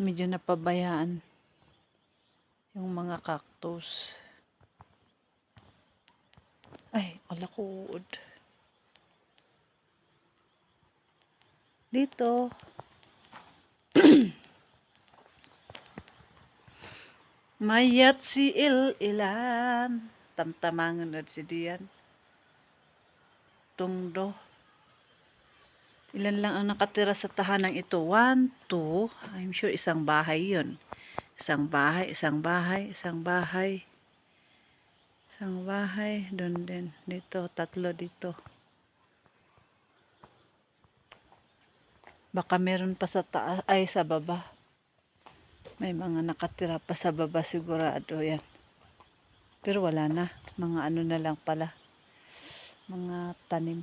medyo napabayaan yung mga cactus. Ay, alakod. Dito. Mayat si il ilan. Tamtamangan na si Dian. Tungdo. Ilan lang ang nakatira sa tahanang ito? One, two. I'm sure isang bahay yun. Isang bahay, isang bahay, isang bahay. Isang bahay. Doon din. Dito, tatlo dito. Baka meron pa sa taas, ay sa baba. May mga nakatira pa sa baba sigurado yan. Pero wala na. Mga ano na lang pala. Mga tanim.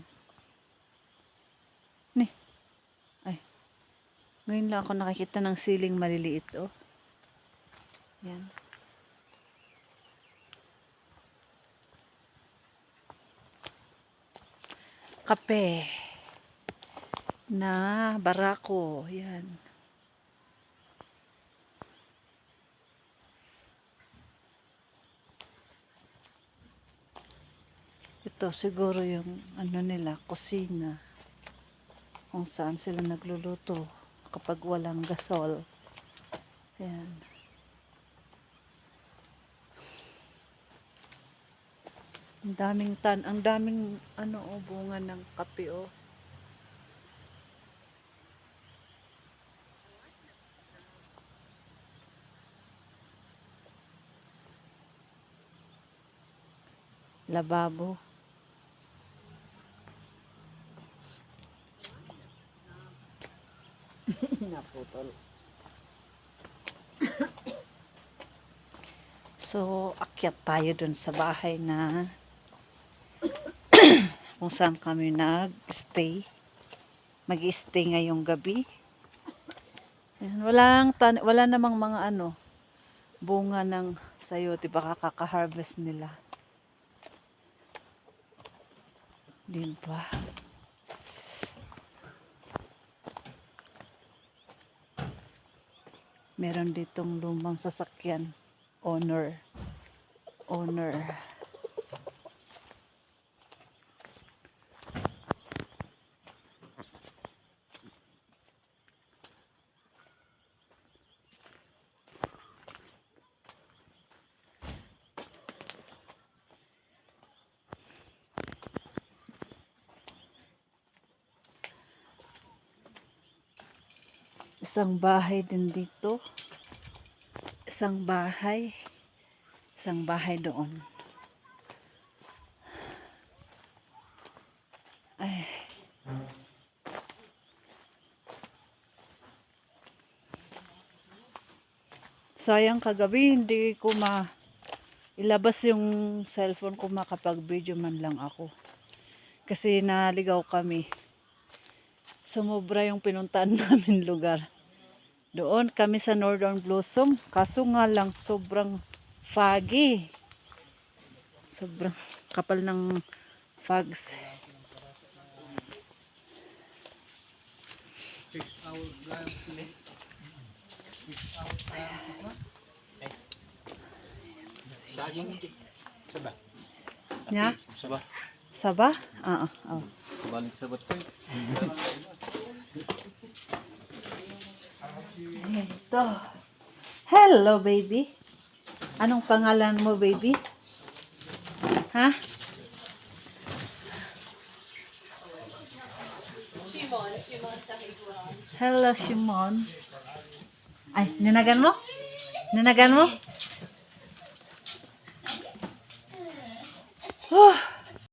Ni. Ay. Ngayon lang ako nakakita ng siling maliliit oh. Yan. Kape. Na barako. Yan. Ito siguro yung ano nila, kusina. Kung saan sila nagluluto kapag walang gasol. Ayan. Ang daming tan, ang daming ano oh, bunga ng kape oh. Lababo. Naputol. So, akyat tayo dun sa bahay na kung saan kami nag-stay. Mag-stay ngayong gabi. Walang tan wala namang mga ano, bunga ng sayote. Baka kaka-harvest nila. Di ba? Meron ditong lumang sasakyan. Honor. Honor. Isang bahay din dito. Isang bahay. Isang bahay doon. Ay. Sayang kagabi hindi ko ma ilabas yung cellphone ko makapag video man lang ako. Kasi naligaw kami. Sumobra yung pinuntahan namin lugar. Doon kami sa Northern Blossom. Kaso nga lang, sobrang foggy. Sobrang kapal ng fogs. Saging Saba. Nya? Saba. Saba? Ah, ah, oh. Balik sa batoy. Ito. Hello, baby. Anong pangalan mo, baby? Ha? Shimon, Shimon sa. Hello, Shimon. Ay, ninagan mo? Ninagan mo? Oh,